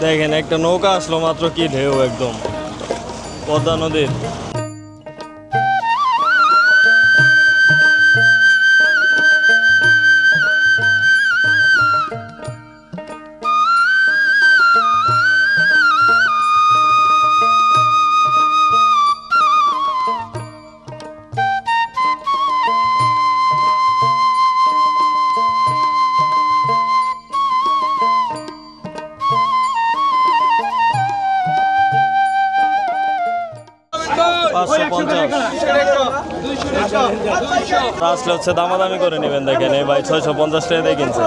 দেখেন একটা নৌকা আসলো মাত্র কি ঢেউ একদম। পদ্মা নদীর। পাঁচশো পঞ্চাশ। আসলে হচ্ছে দামাদামি করে নেবেন দেখেন এই ভাই ছয়শো পঞ্চাশ টাকা দিয়ে কিনছে।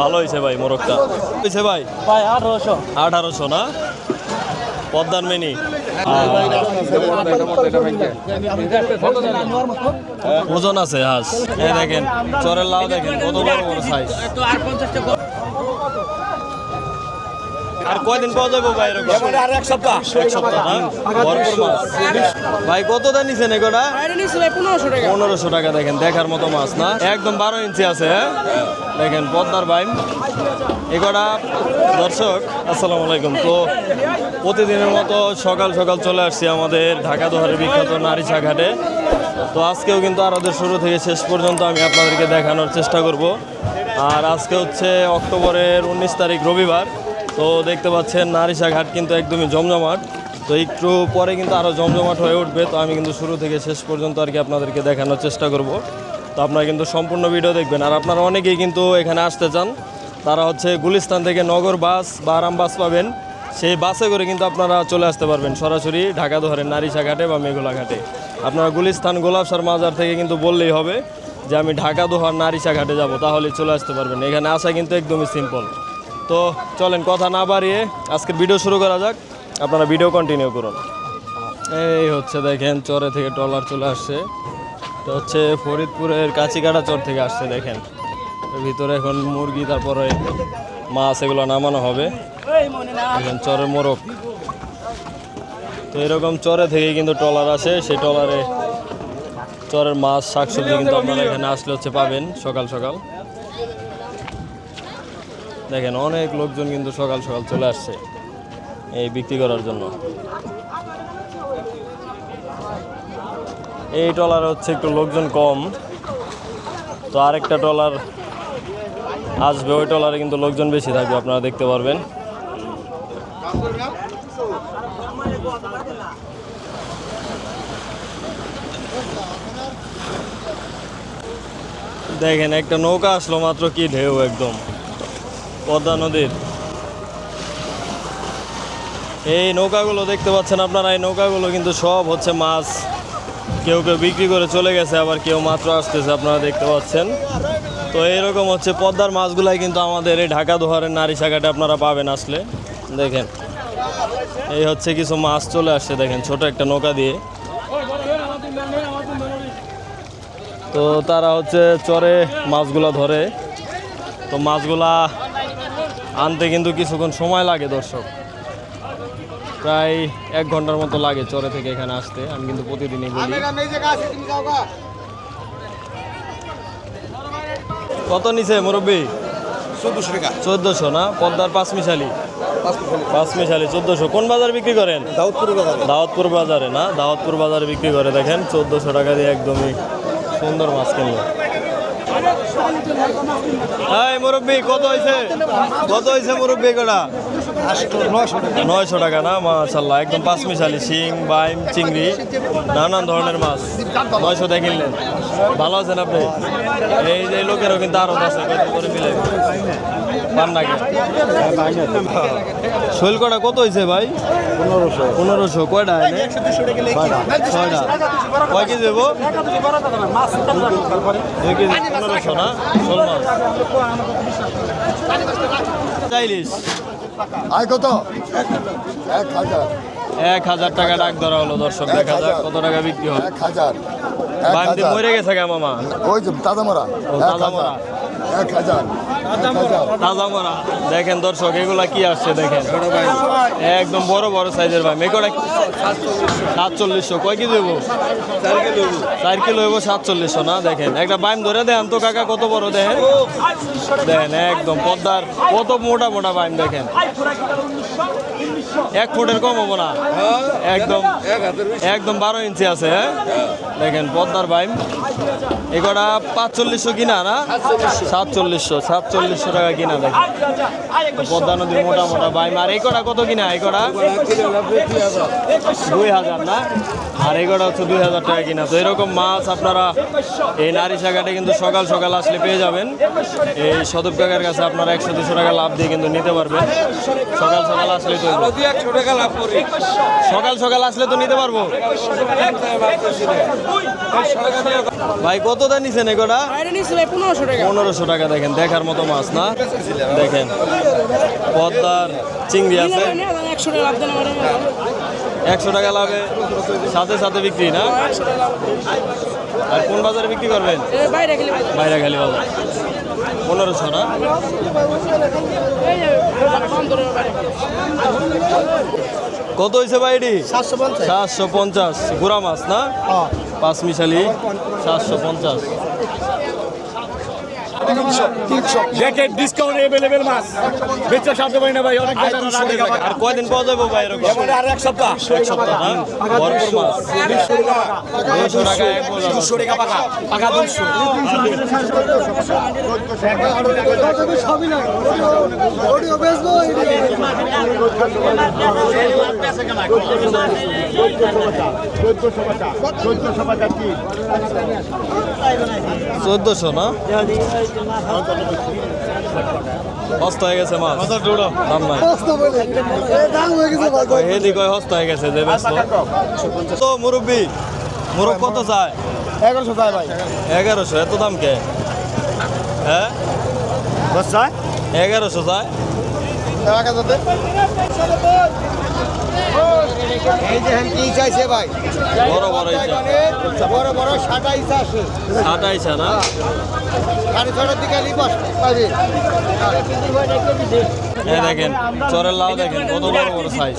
ভালো হয়েছে ভাই মোরগটা। হয়েছে ভাই? ভাই আঠারোশো। আঠারোশো না? পদ্মার মিনি। ওজন আছে হাঁস। এই দেখেন চরের লাউ দেখেন কত বড় বড় সাইজ আর কয়দিন পাওয়া যাবে ভাই এরকম? আর এক সপ্তাহ। এক সপ্তাহ না ভরপুর মাছ। ভাই কত দাম নিছেন এগুলা? পনেরোশো টাকা। পনেরোশো টাকা দেখেন দেখার মতো মাছ না? একদম বারো ইঞ্চি আছে হ্যাঁ? দেখেন পদ্মার বাইম এগোটা দর্শক আসসালামু আলাইকুম। তো প্রতিদিনের মতো সকাল সকাল চলে আসছি আমাদের ঢাকা দোহারের বিখ্যাত নারীচা ঘাটে। তো আজকেও কিন্তু আরদের শুরু থেকে শেষ পর্যন্ত আমি আপনাদেরকে দেখানোর চেষ্টা করব। আর আজকে হচ্ছে অক্টোবরের উনিশ তারিখ রবিবার। তো দেখতে পাচ্ছেন নারিশা ঘাট কিন্তু একদমই জমজমাট। তো একটু পরে কিন্তু আরও জমজমাট হয়ে উঠবে, তো আমি কিন্তু শুরু থেকে শেষ পর্যন্ত আর কি আপনাদেরকে দেখানোর চেষ্টা করব। তো আপনারা কিন্তু সম্পূর্ণ ভিডিও দেখবেন। আর আপনারা অনেকেই কিন্তু এখানে আসতে চান, তারা হচ্ছে গুলিস্তান থেকে নগর বাস বা আরাম বাস পাবেন। সেই বাসে করে কিন্তু আপনারা চলে আসতে পারবেন, সরাসরি ঢাকা দোহারের নারিশা ঘাটে বা মেঘলা ঘাটে। আপনারা গুলিস্তান গোলাপসার মাজার থেকে কিন্তু বললেই হবে যে, আমি ঢাকা দোহার নারিশা ঘাটে যাব তাহলে চলে আসতে পারবেন। এখানে আসা কিন্তু একদমই সিম্পল তো চলেন কথা না বাড়িয়ে আজকের ভিডিও শুরু করা যাক। আপনারা ভিডিও কন্টিনিউ করুন। এই হচ্ছে দেখেন, চরে থেকে ট্রলার চলে আসছে। এটা হচ্ছে ফরিদপুরের কাছিকাটা চর থেকে আসছে, দেখেন। ভিতরে এখন মুরগি, তারপরে মাছ, এগুলো নামানো হবে। দেখেন চরের মোরগ। তো এরকম চরে থেকে কিন্তু ট্রলার আসে। সেই ট্রলারে চরের মাছ, শাকসবজি কিন্তু আপনারা এখানে আসলে হচ্ছে পাবেন সকাল সকাল। দেখেন, অনেক লোকজন কিন্তু সকাল সকাল চলে আসছে এই বিক্রি করার জন্য। এই ট্রলার হচ্ছে একটু লোকজন কম, তো আরেকটা ট্রলার আসবে, ওই ট্রলারে কিন্তু লোকজন বেশি থাকবে, আপনারা দেখতে পারবেন। দেখেন, একটা নৌকা আসলো মাত্র কি ঢেউ একদম। পদ্মা নদীর। এই নৌকাগুলো দেখতে পাচ্ছেন আপনারা, এই নৌকাগুলো কিন্তু সব হচ্ছে মাছ। কেউ কেউ বিক্রি করে চলে গেছে, আবার কেউ মাত্র আসতেছে, আপনারা দেখতে পাচ্ছেন। তো এইরকম হচ্ছে পদ্মার মাছগুলাই কিন্তু আমাদের এই ঢাকা দোহারের নারী শাখাটা আপনারা পাবেন আসলে। দেখেন, এই হচ্ছে কিছু মাছ চলে আসছে, দেখেন, ছোট একটা নৌকা দিয়ে। তো তারা হচ্ছে চরে মাছগুলা ধরে। তো মাছগুলা আনতে কিন্তু কিছুক্ষণ সময় লাগে দর্শক। প্রায় এক ঘণ্টার মতো লাগে চরে থেকে এখানে আসতে আমি কিন্তু প্রতিদিনই বলি। কত নিছে মুরব্বী? চোদ্দশো টাকা। চোদ্দশো না? পদ্মার পাঁচ মিশালি পাঁচ মিশালি চোদ্দশো। কোন বাজারে বিক্রি করেন? দাউদপুর বাজারে। দাওয়াতপুর বাজারে না? দাওয়াতপুর বাজারে বিক্রি করে দেখেন চোদ্দশো টাকা দিয়ে একদমই সুন্দর মাছ কিনলো। এই মুরব্বী কত হয়েছে কত হয়েছে মুরব্বী কটা নয়শো টাকা। না? মাশাল্লাহ একদম পাঁচ মিশালি শিং বাইম চিংড়ি নানান ধরনের মাছ। নয়শো দিয়ে কিনলেন। ভালো আছেন আপনি? এই যে লোকেরও কিন্তু আরও আছে কত করে মিলে। পান নাকি শৈল কটা কত হয়েছে ভাই? পনেরোশো। পনেরোশো। কয়টা ছয়টা। কয় কেজি দেবো পনেরোশো না? শোল মাছ। চাইলিশ। আয় কত? এক হাজার। এক হাজার টাকা ডাক ধরা হলো দর্শক এক হাজার। কত টাকা বিক্রি হয় এক হাজার। মরে গেছে গা মামা? ওই যে দাদা মরা দাদা মরা। দেখেন দর্শক, এগুলা কি আসছে দেখেন? একদম বড় বড় সাইজের ভাই। মেকোটা সাতচল্লিশশো। কয় কেজি দেবো চার কিলো হইব। সাতচল্লিশশো না? দেখেন, একটা বাইম ধরে দেন তো, কাকা, কত বড় দেখেন? দেখেন, একদম পদ্মার, কত মোটা মোটা বাইম দেখেন। এক ফুটের কম হব না। একদম একদম বারো ইঞ্চি আছে হ্যাঁ? দেখেন পদ্মার বাইম। এগুলা পাঁচচল্লিশশো কিনা না? সাতচল্লিশশো সাতচল্লিশশো টাকা কিনা দেখেন। পদ্মা নদীর মোটা মোটা বাইম। আর এই কটা কত কিনা এই কটা? দুই হাজার না? আর এই কটা হচ্ছে দুই হাজার টাকা কিনা। তো এরকম মাছ আপনারা এই নারী শাখাটা কিন্তু সকাল সকাল আসলে পেয়ে যাবেন। এই সদব কাকার কাছে আপনারা একশো দুশো টাকা লাভ দিয়ে কিন্তু নিতে পারবেন। সকাল সকাল আসলে তো সকাল সকাল আসলে তো নিতে পারব। ভাই কত দেন নিছেন এগোটা পনেরোশো টাকা। দেখেন দেখার মতো মাছ না? দেখেন পদ্মার চিংড়ি আছে। একশো টাকা লাভ লাভে সাথে সাথে বিক্রি না? আর কোন বাজারে বিক্রি করবেন? বাইরে খালি বাজার পনেরোশো না কত হয়েছে বাইডি সাতশো পঞ্চাশ। সাতশো পঞ্চাশ। গুড়া মাছ না? পাঁচ মিশালি সাতশো পঞ্চাশ। জ্যাকেট ডিসকাউন্ট এভেলেবেল মাছ। বেচা সাথে পারি না ভাই অনেক আর কয়দিন পাওয়া যাব ভাই এরকম? আর এক সপ্তাহ। এক সপ্তাহ ভরপুর মাছ। দুশো টাকা এক টাকা পাকা। পাকা দুশো চোদ্দশো না? হস্ত হয়ে গেছে মাছ। দাম নাই। হেদি কয় হস্ত হয়ে গেছে যে ব্যস্ত তো মুরব্বি মুরব কত চায়? এগারোশো টাকা ভাই। এগারোশো এত দাম কে? হ্যাঁ? বস্তা এগারোশো চায়? এক হাজার দে। এই যে কি চাইছে ভাই? বড় বড় ইচ্ছা বড় বড় সাদা ইসা আছে। আটাইছা না সাড়ে ছটার দিকে লিবাস পাবে এই দেখেন চরের লাউ দেখেন কত বড় বড় সাইজ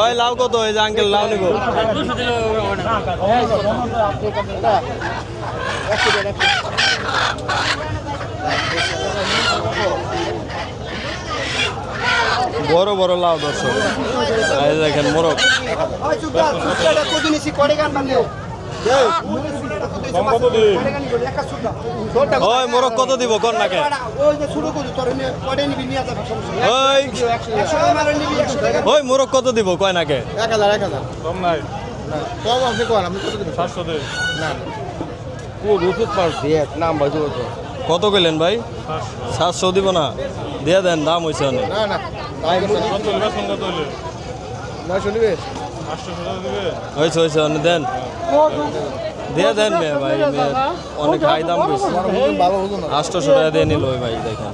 ওই লাউ কত? এই যে আঙ্কেল লাউ নিব। বড় বড় লাউ দর্শক। দেখেন মোরগ। ওই মোরগ কত দিব? ওই। মোরগ কত দিব? কয় নাকে? এক হাজার এক হাজার কম নাই কম আপনি কম আপনি কত সাতশো না কত কইলেন ভাই? সাতশো দিব না? দিয়ে দেন দাম হয়েছে অনেক। না না। নয়শো নিবে হয়েছে হয়েছে অনেক দেন। দিয়ে দেন মেয়ে ভাই মেয়ে অনেক হাই দাম না আটশোশো টাকা দিয়ে নিল ওই ভাই দেখেন।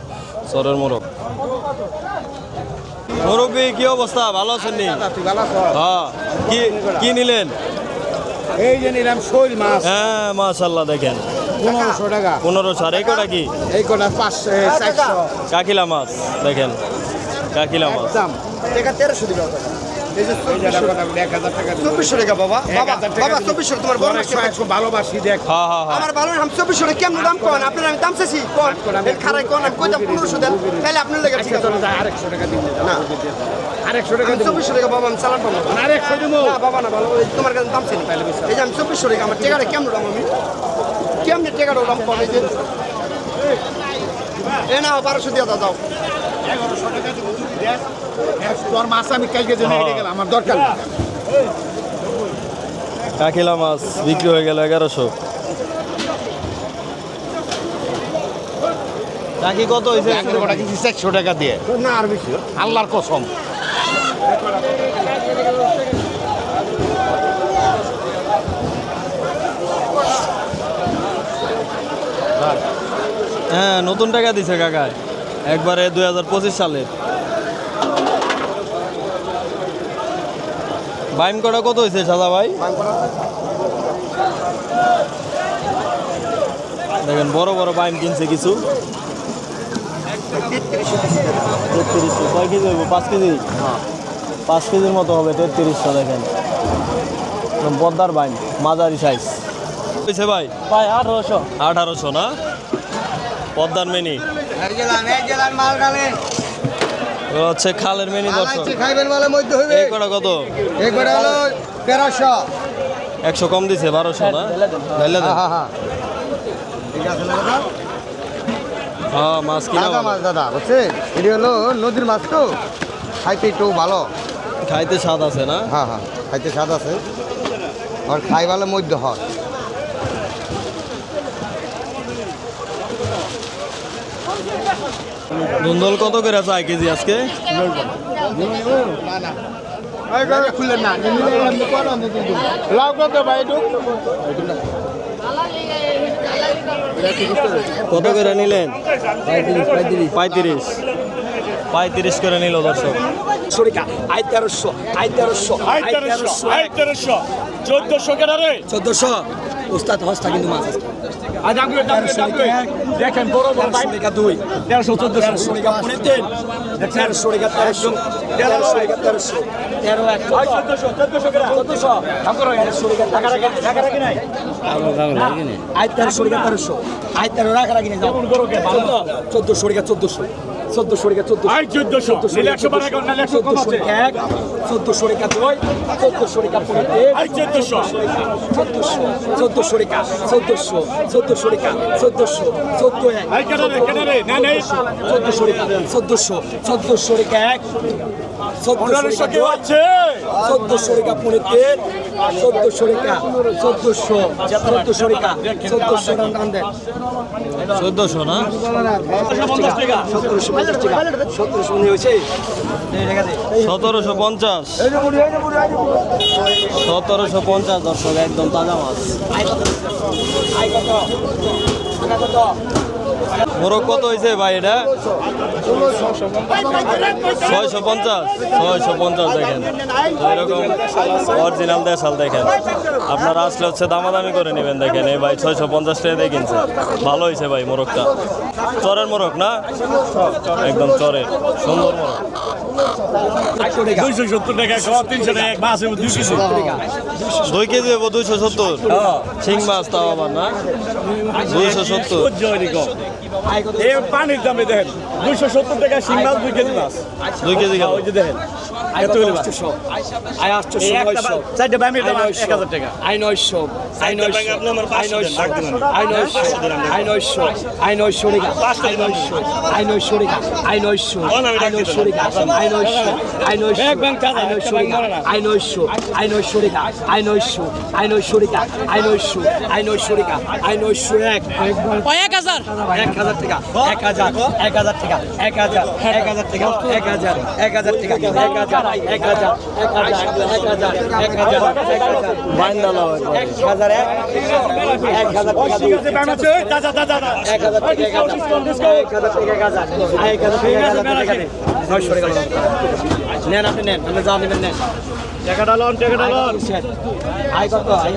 সরের মোরগ। মুরব্বী কি অবস্থা? ভালো আছেন নি? হ্যাঁ। কি কি নিলেন? এই যে নিলাম শৈল মাছ। হ্যাঁ মাশাল্লাহ দেখেন। পনেরোশো টাকা। পনেরোশো আর এই কটা কি এই কটা পাঁচশো কাকিলা মাছ দেখেন। কাকিলা মাছ। দাম টাকা তেরোশো দিবে চব্বিশশো। টাকা বাবা। বাবা বাবা চব্বিশশো তোমার বড় ভালোবাসি দেখ। হ্যাঁ হ্যাঁ হ্যাঁ। আমার ভালো আমি চব্বিশশো টাকা কেমন দাম কোন? আপনার আমি দাম চাইছি কোন? খারাই কোন আমি কই দাম পনেরোশো দেন। তাহলে আপনার লেগে ঠিক আছে। আরেকশো টাকা দিন না। আরেকশো টাকা আমি চব্বিশশো টাকা বাবা আমি চালান পাবো। না আরেকশো দেবো। বাবা না ভালো তোমার কাছে দাম এই যে আমি চব্বিশশো টাকা আমার টেকাটা কেমন দাম আমি? কেমনি যে? এ না বারোশো দিয়ে দাও এগারোশো টাকা তোর মাছ আমি কালকে জন্য হেরে গেলাম আমার দরকার। কাকিলা মাছ বিক্রি হয়ে গেল এগারোশো। কাকি কত হয়েছে চারশো টাকা দিয়ে। না আর বেশি আল্লাহর কসম। হ্যাঁ নতুন টাকা দিছে কাকা। একবারে দুই হাজার পঁচিশ সালের বাইম কটা কত হয়েছে সাদা ভাই? দেখেন বড় বড় বাইম কিনছে কিছু। তেত্রিশশো। কয় কেজি হইব? পাঁচ কেজি? পাঁচ কেজির মতো হবে তেত্রিশশো দেখেন। পদ্মার বাইম মাঝারি সাইজ হয়েছে ভাই? ভাই আঠারোশো। আঠারোশো না? পদ্মার মেনি। হচ্ছে খালের মেনি দর্শক। কত? একশো কম দিছে বারোশো না? ঢাইলা দেন। হ্যাঁ হ্যাঁ আছে হ্যাঁ মাছ কিনা মাছ দাদা এটি হলো নদীর মাছ তো। খাইতে একটু ভালো। খাইতে স্বাদ আছে না? হ্যাঁ হ্যাঁ খাইতে স্বাদ আছে। আর খাই ভালো মধ্য হয়। ধুন্দল কত করে চাই কেজি আজকে? খুললেন না লাভ কত ভাই একটু কত করে নিলেন? পঁয়ত্রিশ। পঁয়ত্রিশ করে নিল দর্শক। সরিকা আই তেরোশো আই তেরোশো আই তেরোশো আই তেরোশো চোদ্দশো কেন রে চোদ্দশো? উস্তাদ হস্তা কিন্তু মাছ আছে। দেখেন বড় বড় সরিকা দুই। তেরোশো চোদ্দশো। সরিকা পনেরো তিন। তেরোশো তেরোশো তেরোশো তেরোশো তেরো। এক। চোদ্দশো চোদ্দশো চোদ্দশো। সরিকা টাকা রাখেন টাকা রাখি নাই? আই তেরো সরিকা তেরোশো আই তেরো রাখা রাখি নাই চোদ্দ সরিকা চোদ্দশো। চোদ্দ সরিকা চোদ্দশো। আই চোদ্দশো। একশো কম আছে। এক চোদ্দশো রেখা দুই চোদ্দশো রেখা চোদ্দশো। চোদ্দশো চোদ্দশো রেখা চোদ্দশো চোদ্দশো রেখা চোদ্দশো চোদ্দ এক চোদ্দশো রেখা চোদ্দশো চোদ্দশো রেখা এক চোদ্দশো রেখা চোদ্দশো রেখা পনেরো তিন চোদ্দশো রেখা চোদ্দশো চোদ্দশো রেখা চোদ্দশো রান দেন চোদ্দশো না? সতেরোশো পঞ্চাশ টাকা সতেরোশো মনে হয়েছে। সতেরোশো পঞ্চাশ। সতেরোশো পঞ্চাশ দর্শক একদম তাজা মাছ। মোরগ কত হয়েছে ভাই এটা? ছয়শো পঞ্চাশ। ছয়শো পঞ্চাশ দেখেন। এরকম অরিজিনাল দেশাল দেখেন। আপনারা আসলে হচ্ছে দামাদামি করে নেবেন দেখেন। এই ভাই ছয়শো পঞ্চাশ টাকা দিয়ে কিনছে। ভালো হয়েছে ভাই মোরগটা। চরের মোরগ না? একদম চরের। সুন্দর মোরগ। দুইশো সত্তর টাকা তিনশো টাকা এক মাছ দুই কেজি হব দুইশো সত্তর। শিং মাছ তাও আবার না? দুইশো সত্তর। এই পানির দামে দেখেন দুইশো সত্তর টাকা শিং মাছ দুই কেজি মাছ। দুই কেজি গেল ওই যে দেখেন। আই কত আটশো আই আটশো চারটে ব্যায়ামের দাম এক হাজার টাকা আই নয়শো আই নয়শো আই নয়শো। আই নয়শো আই নয়শো আই নয়শো রেখা আই। নয়শো আই নয়শো রেখা আই নয়শো আই নয়শো। রেখা আই নয়শো আই নয়শো আই নয়শো রেখা আই নয়শো আই নয়শো রেখা আই নয়শো আই নয়শো রেখা আই নয়শো আই নয়শো রেখা আই নয়শো এক এক হাজার এক হাজার টাকা এক হাজার এক হাজার টাকা এক হাজার এক হাজার টাকা এক হাজার এক হাজার টাকা এক হাজার এক হাজার এক হাজার এক হাজার এক হাজার এক হাজার এক হাজার এক হাজার নয়শো টাকা নেন আপনি নেন আপনি যা নেবেন নেন। আয় কত আয়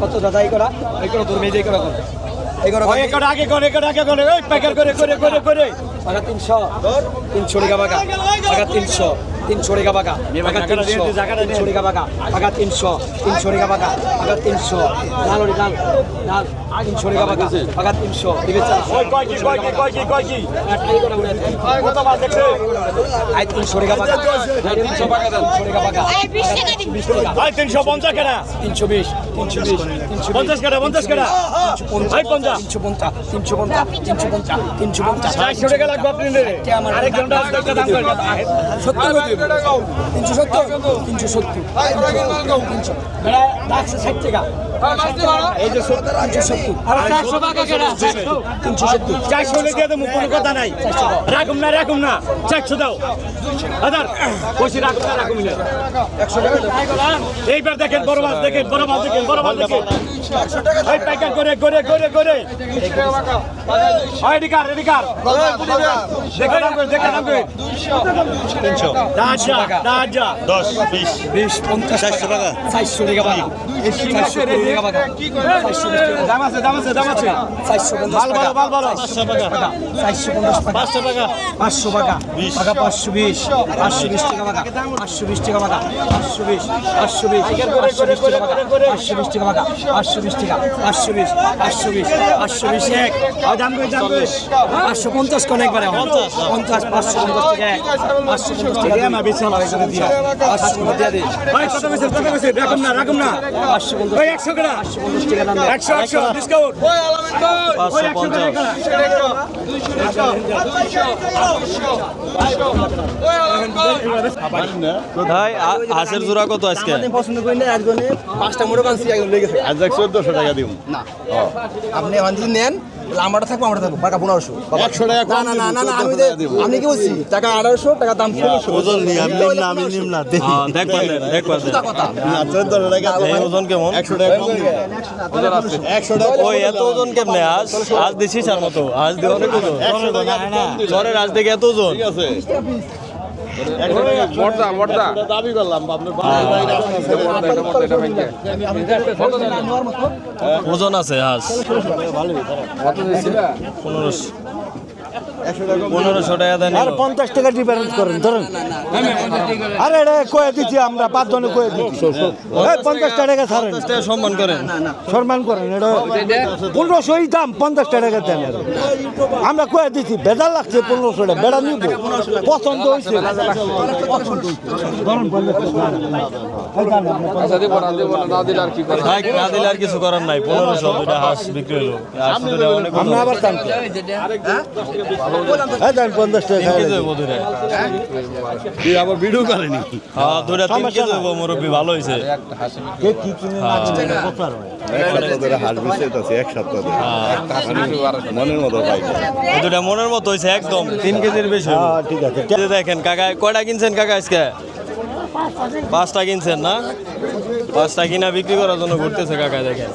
কত দাদা এই করা? এই করা তোর মেয়ে করা কত এই করা ওই একটা আগে করে একটা আগে করে ওই প্যাকেট করে করে করে করে বাগা তিনশো। তিনশো টাকা বাগা বাগা তিনশো। তিনশো টাকা বাগা বাগা তিনশো তিনশো বাগা বাগা তিনশো তিনশো টাকা বাগা বাগা তিনশো। লাল ওরি লাল লাল তিনশো। টাকা বাগা বাগা তিনশো আই তিনশো পঞ্চাশ কেনা। তিনশো বিশ তিনশো বিশ তিনশো পঞ্চাশ কেনা পঞ্চাশ কেনা। পঞ্চাশ তিনশো পঞ্চাশ তিনশো পঞ্চাশ তিনশো পঞ্চাশ তিনশো পঞ্চাশ। চারশো টাকা লাগবে আপনি আরেক ঘণ্টা একটা দাম করে। সত্তর তিনশো সত্তর। তিনশো সত্তর। তিনশো। এই যে চারশো দিয়ে কোনো কথা নাই রাখুম না রাখুম না চারশো দাও হাজার বসে রাখুম না রাখুম না এইবার দেখেন বড় মাছ দেখেন বড় মাছ দেখেন বড় মাছ দেখেন প্যাকেট করে করে করে করে হয় এদিকার এদিকার দেখে নাম করে দেখে নাম করে তিনশো রাজা রাজা বিশ পঞ্চাশ চারশো টাকা। চারশো টাকা। চারশো টাকা বাঘা চারশো বিশ টাকা। দাম আছে দাম আছে দাম আছে। চারশো পঞ্চাশ ভালো ভালো ভালো ভালো চারশো পঞ্চাশ টাকা। পাঁচশো টাকা। পাঁচশো টাকা। টাকা পাঁচশো বিশ। পাঁচশো বিশ টাকা টাকা। পাঁচশো বিশ টাকা টাকা। পাঁচশো বিশ। পাঁচশো বিশ। পাঁচশো বিশ টাকা টাকা। পাঁচশো বিশ টাকা টাকা। পাঁচশো বিশ টাকা। পাঁচশো বিশ। পাঁচশো বিশ। পাঁচশো বিশ এক। দাম দাম পাঁচশো পঞ্চাশ কোন একবারে? পঞ্চাশ। পাঁচশো পঞ্চাশ টাকা এক। পাঁচশো পঞ্চাশ টাকা দিয়া না বেশি এখানে দিয়া পাঁচশো দিয়ে। ভাই কত বেশি কত বেশি রাখুন না রাখুন না। পাঁচশো পঞ্চাশ। ওই 100 টাকা পাঁচশো পঞ্চাশ টাকা। দাম দেয়। একশো। একশো। ডিসকাউন্ট পাঁচশো পঞ্চাশ ভাই হাঁসের জোড়া কত আজকে? পছন্দ করি না একজনে পাঁচটা মোটর কানছি একজন লেগে আজ চোদ্দশো টাকা দিব। না। আপনি নেন আমারটা থাকব আমরা থাকব। টাকা পনেরোশো। একশো টাকা না না না না আমি আমি কি বলছি? টাকা আঠারোশো টাকা দাম ষোলোশো ওজন নিয়ে আমি নিম না আমি নিম না হ্যাঁ, চোদ্দশো টাকা ওজন কেমন? একশো টাকা একশো টাকা ওই এত ওজন কেমনে? আজ আজ দিছিস আর মতো। আজ দিয়ে অনেক ওজন। জ্বরের আজ থেকে এত ওজন। ঠিক আছে। মর্দা মর্দা। দাবি করলাম ওজন আছে হাঁস। পনেরোশো। পনেরোশো টাকা দেন। আর পঞ্চাশ টাকা ডিফারেন্স করেন ধরেন। আরে কয়ে দিচ্ছি আমরা পাঁচজনে কয়ে দিচ্ছি। এই পঞ্চাশ টাকা ছাড়েন সম্মান করেন। সম্মান করেন এটা পনেরোশোই দাম পঞ্চাশ টাকা দেন আমরা কয়ে দিচ্ছি বেজাল লাগছে পনেরোশো টাকা বেড়া নিব। পছন্দ হয়েছে। না দিলে আর কিছু করার নাই। পনেরোশো দুটা হাঁস বিক্রি হলো। ওজন। আমরা আবার মনের মতো হয়েছে একদম তিন কেজির বেশি ঠিক আছে দেখেন কাকা কয়টা কিনছেন কাকা আজকে পাঁচটা কিনছেন না? পাঁচটা কিনা বিক্রি করার জন্য ঘুরতেছে কাকা দেখেন।